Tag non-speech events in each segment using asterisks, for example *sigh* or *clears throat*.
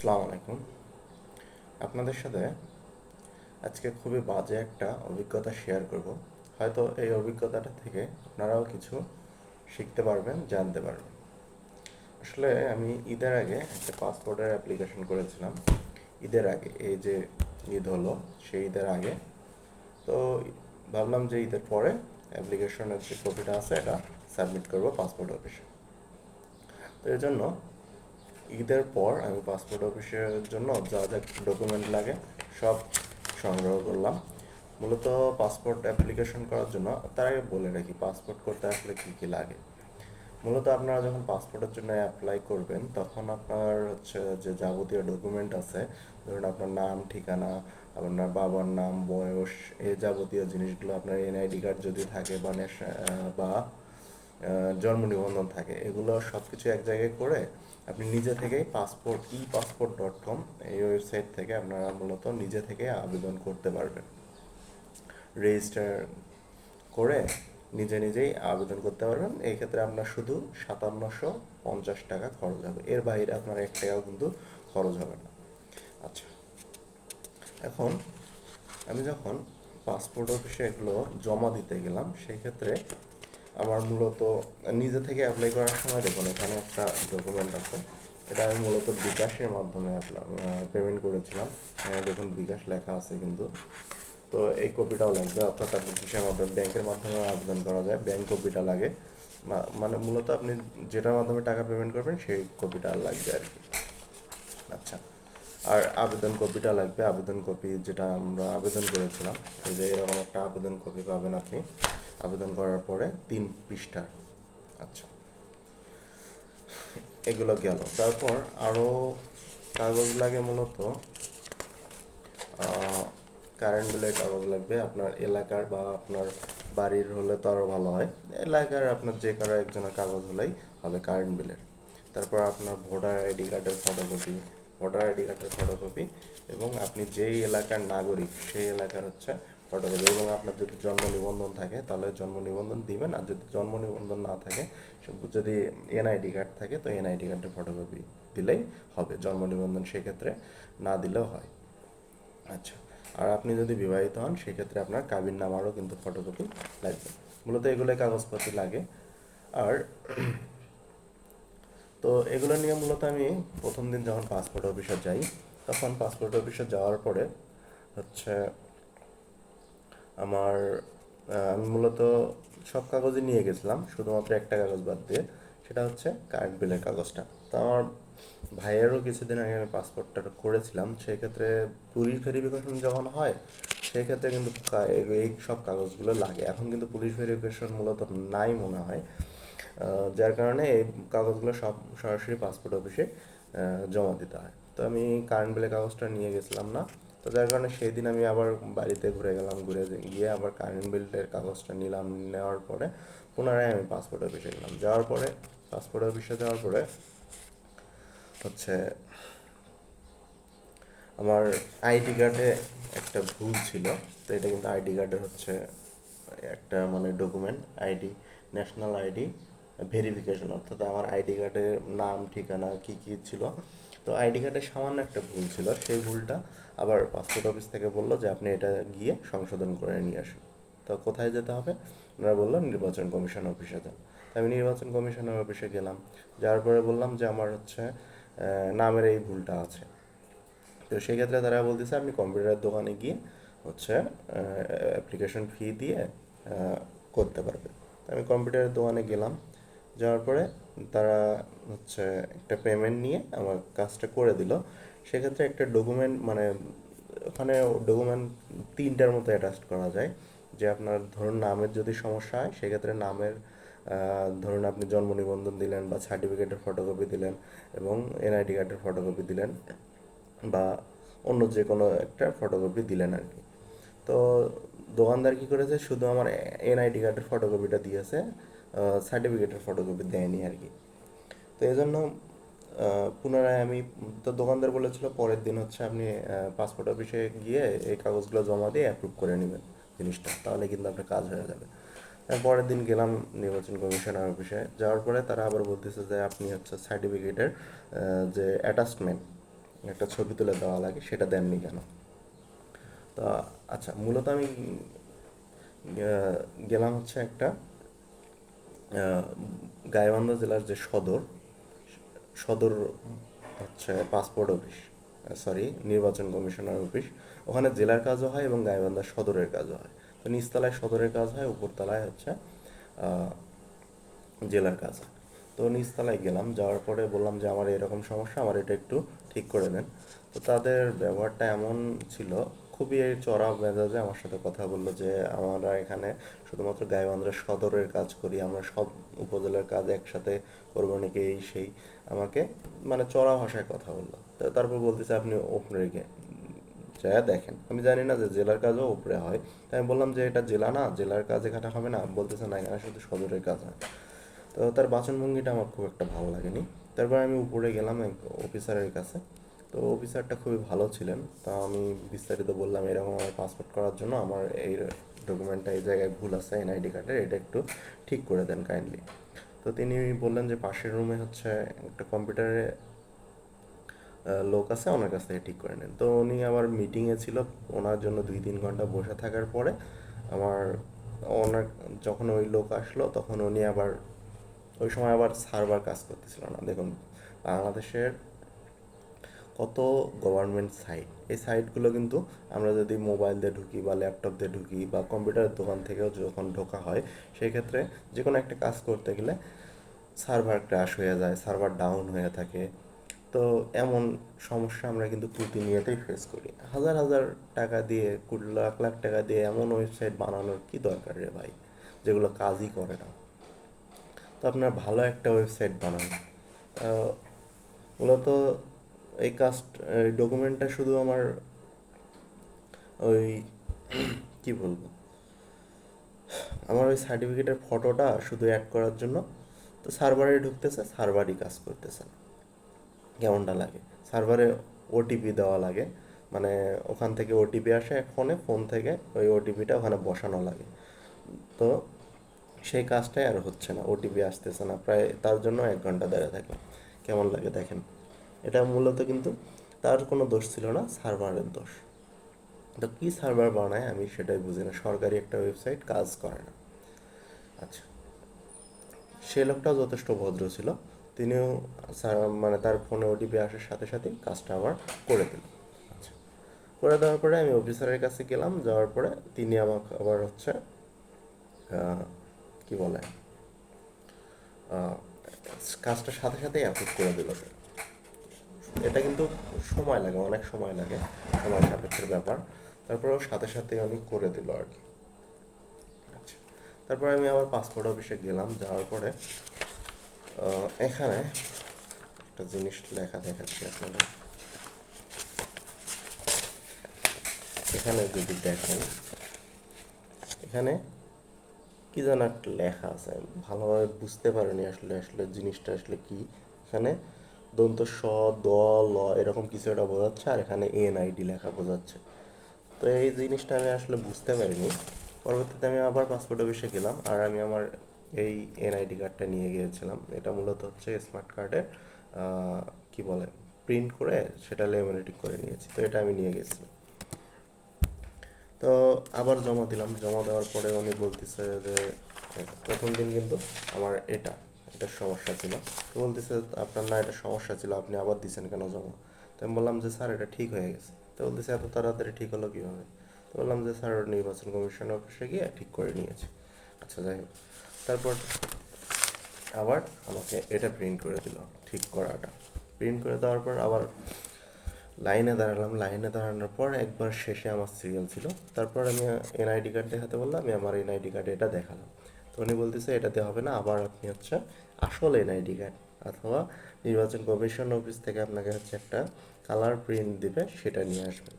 আসসালামু আলাইকুম। আপনাদের সাথে আজকে খুবই বাজে একটা অভিজ্ঞতা শেয়ার করব। হয়তো এই অভিজ্ঞতাটা থেকে আপনারাও কিছু শিখতে পারবেন, জানতে পারবেন। আসলে আমি ঈদের আগে একটা পাসপোর্টের অ্যাপ্লিকেশন করেছিলাম। ঈদের আগে, এই যে ঈদ হলো, সেই ঈদের আগে। তো ভাবলাম যে ঈদের পরে অ্যাপ্লিকেশনের যে কপিটা আছে, এটা সাবমিট করব পাসপোর্ট অফিসে তো এর জন্য ঈদের পর আমি পাসপোর্ট অফিসের জন্য যা যা ডকুমেন্ট লাগে সব সংগ্রহ করলাম। মূলত পাসপোর্ট অ্যাপ্লিকেশন করার জন্য তার আগে বলে রাখি পাসপোর্ট করতে আসলে কী কী লাগে? মূলত আপনারা যখন পাসপোর্টের জন্য অ্যাপ্লাই করবেন, তখন আপনার হচ্ছে যে যাবতীয় ডকুমেন্ট আছে, ধরুন আপনার নাম, ঠিকানা, আপনার বাবার নাম, বয়স এই যাবতীয় জিনিসগুলো, আপনার এনআইডি কার্ড যদি থাকে বা বা জন্ম নিবন্ধন থাকে। এগুলো সব কিছু এক জায়গায় করে আপনি নিজে থেকেই passport e passport dot com এই ওয়েবসাইট থেকে আপনারা মূলত নিজে থেকে আবেদন করতে পারবেন। রেজিস্টার করে নিজে নিজেই আবেদন করতে পারবেন। এই ক্ষেত্রে আপনার শুধু সাতান্নশো পঞ্চাশ টাকা খরচ হবে। এর বাইরে আপনার এক টাকাও কিন্তু খরচ হবে না। আচ্ছা। এখন আমি যখন পাসপোর্ট অফিসে এগুলো জমা দিতে গেলাম, সেই ক্ষেত্রে আমার মূলত নিজে থেকে অ্যাপ্লাই করার সময় দেখুন, এখানে একটা ডকুমেন্ট আছে। এটা আমি মূলত বিকাশের মাধ্যমে পেমেন্ট করেছিলাম। এখানে দেখুন বিকাশ লেখা আছে কিন্তু। তো এই কপিটাও লাগবে। অর্থাৎ আপনি বিকাশের মাধ্যমে, ব্যাংকের মাধ্যমে আবেদন করা যায়। ব্যাংক কপিটা লাগে। মানে মূলত আপনি যেটার মাধ্যমে টাকা পেমেন্ট করবেন, সেই কপিটা লাগবে আর কি। আচ্ছা। আর আবেদন কপিটা লাগবে। আবেদন কপি যেটা আমরা আবেদন করেছিলাম, এই যে এরকম একটা আবেদন কপি পাবেন আপনি। আবেদন করার পরে তিন পৃষ্ঠা আচ্ছা। এগুলো গেল। তারপর আরও কাগজ লাগে মূলত কারেন্ট বিলের কাগজ লাগবে। আপনার এলাকার বা আপনার বাড়ির হলে তো আরও ভালো হয়। এলাকার আপনার যে কারও একজনের কাগজ হলেই হবে কারেন্ট বিলের তারপর আপনার ভোটার আইডি কার্ডের ফটোকপি ভোটার আইডি কার্ডের ফটোকপি এবং আপনি যেই এলাকার নাগরিক, সেই এলাকার হচ্ছে ফটোকপি এবং আপনার যদি জন্ম নিবন্ধন থাকে, তাহলে জন্ম নিবন্ধন দিবেন আর যদি জন্ম নিবন্ধন না থাকে যদি এনআইডি কার্ড থাকে, তো এনআইডি কার্ডের ফটোকপি দিলেই হবে, জন্ম নিবন্ধন সেক্ষেত্রে না দিলেও হয়। আচ্ছা আর আপনি যদি বিবাহিত হন, সেক্ষেত্রে আপনার কাবিন নামারও কিন্তু ফটোকপি লাগবে। মূলত এগুলোই কাগজপত্র লাগে। আর তো এগুলো নিয়ে মূলত আমি প্রথম দিন যখন পাসপোর্ট অফিসে যাই, তখন পাসপোর্ট অফিসে যাওয়ার পরে হচ্ছে আমার আমি মূলত সব কাগজই নিয়ে গেছিলাম, শুধুমাত্র একটা কাগজ বাদ দিয়ে, সেটা হচ্ছে কারেন্ট বিলের কাগজটা। তো আমার ভাইয়েরও কিছুদিন আগে আমি পাসপোর্টটা করেছিলাম, সেক্ষেত্রে পুলিশ ভেরিফিকেশন যখন হয়, সেক্ষেত্রে কিন্তু এই- এই সব কাগজগুলো লাগে। এখন কিন্তু পুলিশ ভেরিফিকেশন মূলত নাই মনে হয়। যার কারণে এই কাগজগুলো সব সরাসরি পাসপোর্ট অফিসে জমা দিতে হয়। তো আমি কারেন্ট বিলের কাগজটা নিয়ে গেছিলাম না। তো যার কারণে সেই দিন আমি আবার বাড়িতে ঘুরে গেলাম, ঘুরে গিয়ে আবার কারেন্ট বিলের কাগজটা নিলাম, নেওয়ার পরে পুনরায় আমি পাসপোর্ট অফিসে গেলাম। যাওয়ার পরে পাসপোর্ট অফিসে যাওয়ার পরে হচ্ছে আমার আইডি কার্ডে একটা ভুল ছিল। তো এটা কিন্তু আইডি কার্ডের হচ্ছে একটা মানে document ID national ID verification অর্থাৎ আমার আইডি কার্ডের নাম, ঠিকানা, কি কি ছিল তো আইডি কার্ডে সামান্য একটা ভুল ছিল, সেই ভুলটা আবার পাসপোর্ট অফিস থেকে বলল যে আপনি এটা গিয়ে সংশোধন করে নিয়ে আসুন। তো কোথায় যেতে হবে? ওনারা বলল নির্বাচন কমিশন অফিসে যান তো আমি নির্বাচন কমিশনের অফিসে গেলাম, যাওয়ার পরে বললাম যে আমার হচ্ছে নামের এই ভুলটা আছে। তো সেক্ষেত্রে তারা বলতেছে আপনি কম্পিউটারের দোকানে গিয়ে হচ্ছে অ্যাপ্লিকেশন ফি দিয়ে করতে পারবে আমি কম্পিউটারের দোকানে গেলাম যাওয়ার পরে তারা হচ্ছে একটা পেমেন্ট নিয়ে আমার কাজটা করে দিল। সেক্ষেত্রে একটা ডকুমেন্ট মানে ওখানে ডকুমেন্ট তিনটার মতো অ্যাটাচ করা যায়। যে আপনার ধরুন নামের যদি সমস্যা হয়, সেক্ষেত্রে নামের ধরুন আপনি জন্ম নিবন্ধন দিলেন বা সার্টিফিকেটের ফটোকপি দিলেন এবং এনআইডি কার্ডের ফটোকপি দিলেন বা অন্য যে কোনো একটা ফটোকপি দিলেন আর কি। তো দোকানদার কি করেছে? শুধু আমার এনআইডি কার্ডের ফটোকপিটা দিয়েছে। সার্টিফিকেটের ফটোকপি দেয়নি আর কি তো এই জন্য পুনরায় আমি, তো দোকানদার বলেছিল পরের দিন হচ্ছে আপনি পাসপোর্ট অফিসে গিয়ে এই কাগজগুলো জমা দিয়ে অ্যাপ্রুভ করে নেবেন জিনিসটা, তাহলে কিন্তু আপনার কাজ হয়ে যাবে। পরের দিন গেলাম নির্বাচন কমিশনার অফিসে যাওয়ার পরে তারা আবার বলতেছে যে আপনি হচ্ছে সার্টিফিকেটের যে অ্যাটাচমেন্ট একটা ছবি তুলে দেওয়া লাগে, সেটা দেননি কেন? তা আচ্ছা মূলত আমি গেলাম হচ্ছে একটা গাইবান্ধা জেলার যে সদর সদর হচ্ছে পাসপোর্ট অফিস সরি নির্বাচন কমিশনার অফিস। ওখানে জেলার কাজও হয় এবং গাইবান্ধা সদরের কাজও হয়। তো নিচতলায় সদরের কাজ হয়, উপরতলায় হচ্ছে জেলার কাজ হয়। তো নিচতলায় গেলাম, যাওয়ার পরে বললাম যে, আমার এরকম সমস্যা, আমার এটা একটু ঠিক করে দেন। তো তাদের ব্যবহারটা এমন ছিল খুবই চড়া মেজাজে আমার সাথে কথা বলল যে, আমরা এখানে শুধুমাত্র গাইবান্ধার সদরের কাজ করি, আমরা সব উপজেলার কাজ একসাথে করব নাকি এই সেই। আমাকে মানে চড়া ভাষায় কথা বলল। তারপর বলতেছে, আপনি ওপরে গিয়ে যা দেখেন। আমি জানি না যে জেলার কাজও উপরে হয়। তাই আমি বললাম যে, এটা জেলা না, জেলার কাজ এখানে হবে না। বলতেছে, না, এখানে শুধু সদরের কাজ হয়। তো তার বাচনভঙ্গিটা আমার খুব একটা ভালো লাগেনি। তারপর আমি উপরে গেলাম এক অফিসারের কাছে। তো অফিসারটা খুবই ভালো ছিলেন। তা আমি বিস্তারিত বললাম, এরকম আমার পাসপোর্ট করার জন্য আমার এই ডকুমেন্টটা এই জায়গায় ভুল আছে এনআইডি কার্ডের এটা একটু ঠিক করে দেন কাইন্ডলি তো তিনি বললেন যে পাশের রুমে হচ্ছে একটা কম্পিউটারে লোক আছে, ওনার কাছ থেকে ঠিক করে নেন। তো উনি আবার মিটিংয়ে ছিল, ওনার জন্য দুই তিন ঘণ্টা বসে থাকার পরে আমার ওনার, যখন ওই লোক আসলো, তখন উনি আবার, ওই সময় আবার সার্ভার কাজ করতেছিল না। দেখুন, বাংলাদেশের কত গভর্নমেন্ট সাইট এই সাইটগুলো কিন্তু আমরা যদি মোবাইল দিয়ে ঢুকি বা ল্যাপটপ দিয়ে ঢুকি বা কম্পিউটারের দোকান থেকেও যখন ঢোকা হয় সেই ক্ষেত্রে যে কোনো একটা কাজ করতে গেলে সার্ভার ক্র্যাশ হয়ে যায় সার্ভার ডাউন হয়ে থাকে। তো এমন সমস্যা আমরা কিন্তু প্রতিনিয়তই ফেস করি। হাজার হাজার টাকা দিয়ে, কুড়ি লাখ লাখ টাকা দিয়ে এমন ওয়েবসাইট বানানোর কি দরকার রে ভাই? যেগুলো কাজই করে না। তো আপনার ভালো একটা ওয়েবসাইট বানান। মূলত এই কাস্ট ডকুমেন্টটা শুধু আমার ওই *clears throat* কি বলব? আমার ওই সার্টিফিকেটের ফটোটা শুধু অ্যাড করার জন্য। তো সার্ভারে ঢুকতেছে সার্ভারই কাজ করতেছে। না কেমনটা লাগে? সার্ভারে ওটিপি দেওয়া লাগে। মানে ওখান থেকে ওটিপি আসে, ফোনে, ফোন থেকে ওই ওটিপিটা ওখানে বসানো লাগে। তো সেই কাজটাই আর হচ্ছে না ওটিপি আসতেছে না। প্রায় তার জন্য এক ঘণ্টা দাঁড়িয়ে থাকে। কেমন লাগে দেখেন? এটা মূলত কিন্তু তার কোনো দোষ ছিল না, সার্ভারের দোষ। তো কী সার্ভার বানায় আমি সেটাই বুঝি না, সরকারি একটা ওয়েবসাইট কাজ করে না। আচ্ছা সে লোকটাও যথেষ্ট ভদ্র ছিল, তিনিও মানে তার ফোনে ওটিপি আসার সাথে সাথেই কাজটা আবার করে দিল। আচ্ছা করে দেওয়ার পরে আমি অফিসারের কাছে গেলাম, যাওয়ার পরে তিনি আমাকে আবার হচ্ছে কি বলে কাজটা সাথে সাথেই অ্যাপ্রুভ করে দিল। এটা কিন্তু সময় লাগে, অনেক সময় লাগে সময় সাপেক্ষের ব্যাপার। তারপরেও সাথে সাথে আমি করে দিল আর কি। আচ্ছা তারপর আমি আবার পাসপোর্ট অফিসে গেলাম, যাওয়ার পরে এখানে একটা জিনিস লেখা দেখাচ্ছি আপনাদের। এখানে যদি দেখেন, এখানে কি যেন একটা লেখা আছে, ভালোভাবে বুঝতে পারিনি আসলে আসলে জিনিসটা আসলে কি। এখানে দন্ত স, দ, ল এরকম কিছু একটা বোঝাচ্ছে আর এখানে এনআইডি লেখা বোঝাচ্ছে। তো এই জিনিসটা আমি আসলে বুঝতে পারিনি। পরবর্তীতে আমি আবার পাসপোর্ট অফিসে গেলাম আর আমি আমার এই এনআইডি কার্ডটা নিয়ে গিয়েছিলাম। এটা মূলত হচ্ছে স্মার্ট কার্ডের কি বলে প্রিন্ট করে সেটা লেমিনেটিং করে নিয়েছি। তো এটা আমি নিয়ে গেছি। তো আবার জমা দিলাম। জমা দেওয়ার পরে উনি বলতেছে যে, প্রথম দিন কিন্তু আমার এটা। এটা সমস্যা ছিল। তো বলতেছে, আপনার না এটা সমস্যা ছিল, আপনি আবার দিচ্ছেন কেন জমা? তো আমি বললাম যে, স্যার, এটা ঠিক হয়ে গেছে। তো বলতেছে, এত তাড়াতাড়ি ঠিক হলো কীভাবে? তো বললাম যে, স্যার, নির্বাচন কমিশন অফিসে গিয়ে ঠিক করে নিয়েছে। আচ্ছা যাই হোক। তারপর আবার আমাকে এটা প্রিন্ট করে দিল, ঠিক করাটা। প্রিন্ট করে দেওয়ার পর আবার লাইনে দাঁড়ালাম। লাইনে দাঁড়ানোর পর একবার শেষে আমার সিরিয়াল ছিল। তারপর আমি এনআইডি কার্ড দেখাতে বললাম, আমি আমার এনআইডি কার্ডে এটা দেখালাম। তো উনি বলতেছে, এটাতে হবে না, আবার আপনি হচ্ছে আসল এনআইডি কার্ড অথবা নির্বাচন কমিশন অফিস থেকে আপনাকে হচ্ছে একটা কালার প্রিন্ট দিবে, সেটা নিয়ে আসবেন।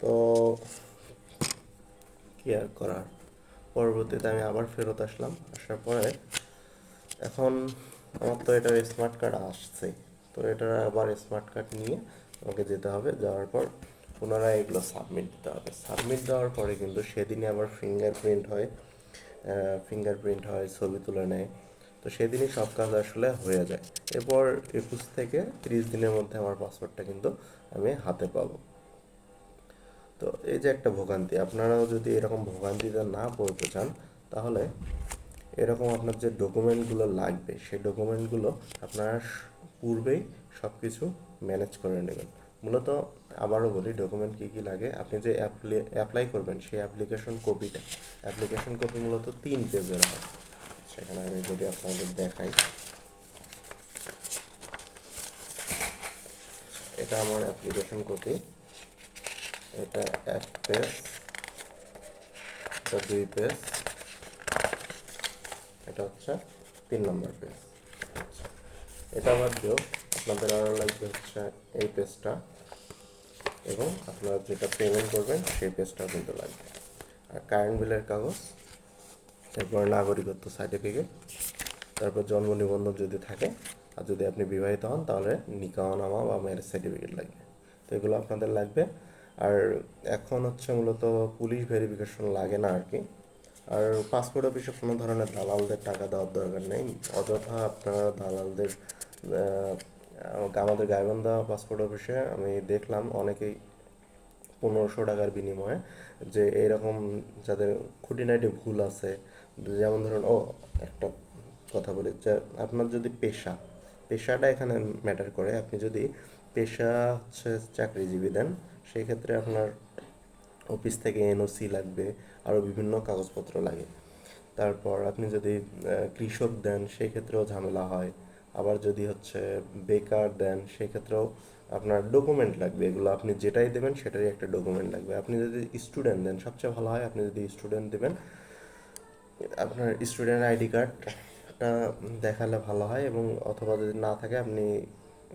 তো কি আর করার? পরবর্তীতে আমি আবার ফেরত আসলাম, আসার পরে এখন আমার তো এটা স্মার্ট কার্ড আসছে, তো এটার আবার স্মার্ট কার্ড নিয়ে আমাকে যেতে হবে, যাওয়ার পর পুনরায় এগুলো সাবমিট দিতে হবে। সাবমিট দেওয়ার পরে কিন্তু সেদিনই আবার ফিঙ্গারপ্রিন্ট হয়। ফিঙ্গারপ্রিন্ট হয়, ছবি তুলে নেয়। তো সেদিনই সব কাজ আসলে হয়ে যায়। এরপর একুশ থেকে তিরিশ দিনের মধ্যে আমার পাসপোর্টটা কিন্তু আমি হাতে পাবো। তো এই যে একটা ভোগান্তি, আপনারাও যদি এরকম ভোগান্তিতে না পড়তে চান, তাহলে এরকম আপনার যে ডকুমেন্টগুলো লাগবে, সেই ডকুমেন্টগুলো আপনারা পূর্বেই সব কিছু ম্যানেজ করে নেবেন। মূলত আবারও বলি ডকুমেন্ট কী কী লাগে? আপনি যে অ্যাপ্লাই করবেন সেই অ্যাপ্লিকেশন কপিটা অ্যাপ্লিকেশন কপি মূলত তিন পেজের হয়। সেখানে আমি যদি আপনাদের দেখাই। এটা আমার অ্যাপ্লিকেশন কপি এটা এক পেজ এটা দুই পেজ এটা হচ্ছে তিন নম্বর পেজ এটা বাদ দিয়েও আপনাদের আরও লাগবে হচ্ছে এই পেজটা এবং আপনারা যেটা পেমেন্ট করবেন, সেই পেজটাও কিন্তু লাগবে। আর কারেন্ট বিলের কাগজ তারপর নাগরিকত্ব সার্টিফিকেট তারপর জন্ম নিবন্ধন যদি থাকে, আর যদি আপনি বিবাহিত হন, তাহলে নিকাহনামা বা ম্যারেজ সার্টিফিকেট লাগবে। তো এগুলো আপনাদের লাগবে। আর এখন হচ্ছে মূলত পুলিশ ভেরিফিকেশন লাগে না আর কি। আর পাসপোর্ট অফিসে কোনো ধরনের দালালদের টাকা দেওয়ার দরকার নেই। অযথা আপনারা দালালদের আমাদের গাইবান্ধা পাসপোর্ট অফিসে আমি দেখলাম অনেকেই পনেরোশো টাকার বিনিময়ে যে এরকম যাদের খুঁটিনাটি ভুল আছে, যেমন ধরুন, ও, একটা কথা বলি, যে আপনার যদি পেশা, পেশাটা এখানে ম্যাটার করে, আপনি যদি পেশা হচ্ছে চাকরিজীবী দেন সেই ক্ষেত্রে আপনার অফিস থেকে এনওসি লাগবে, আরও বিভিন্ন কাগজপত্র লাগে। তারপর আপনি যদি কৃষক দেন সেই ক্ষেত্রেও ঝামেলা হয়। আবার যদি হচ্ছে বেকার দেন সেই ক্ষেত্রেও আপনার ডকুমেন্ট লাগবে। এগুলো আপনি যেটাই দেবেন, সেটারই একটা ডকুমেন্ট লাগবে। আপনি যদি স্টুডেন্ট দেন, সবচেয়ে ভালো হয় আপনি যদি স্টুডেন্ট দেবেন, আপনার স্টুডেন্ট আইডি কার্ডটা দেখালে ভালো হয় এবং অথবা যদি না থাকে, আপনি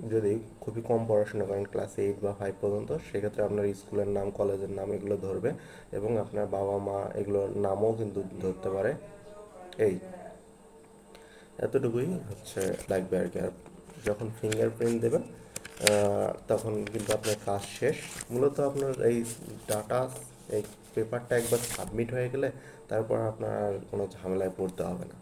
যদি খুবই কম পড়াশোনা করেন ক্লাস এইট বা ফাইভ পর্যন্ত, সেক্ষেত্রে আপনার স্কুলের নাম কলেজের নাম এগুলো ধরবে এবং আপনার বাবা মা এগুলোর নামও কিন্তু ধরতে পারে। এই। এতটুকুই হচ্ছে লাগবে আর কি। আর যখন ফিঙ্গারপ্রিন্ট দেবেন তখন কিন্তু আপনার কাজ শেষ। মূলত আপনার এই ডাটা এই পেপারটা একবার সাবমিট হয়ে গেলে তারপর আপনার কোনো ঝামেলায় পড়তে হবে না।